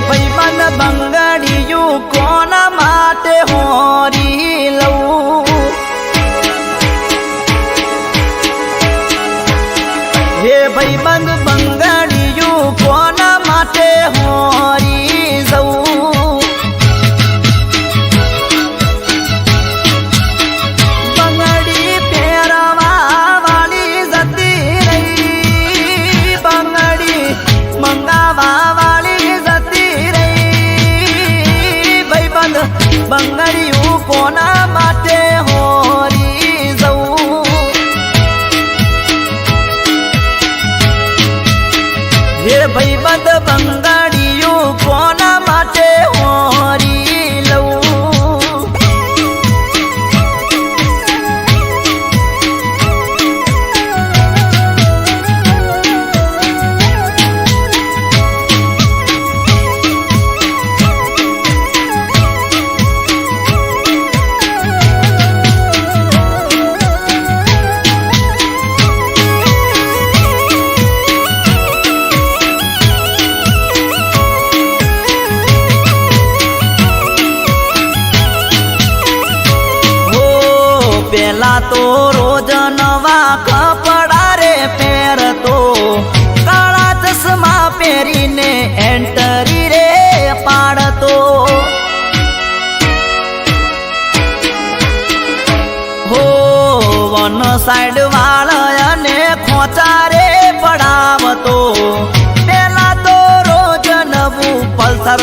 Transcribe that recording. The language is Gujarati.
ભાઈબંધ બંગડીયું કોના માટે હોરી લઉં? હે ભાઈબંધ બંગડી બંગડીયું કોના માટે હોરી જવું હે બંગાળીયું કોના પેલા તો રોજ નવા કપડા રે પહેરતો. કાળા ચશ્મા પહેરીને એન્ટરી રે પાડતો. હો, વન સાઈડ વાળ અને ખોચા રે પડાવતો. પેલા તો રોજ નવું પલ્સર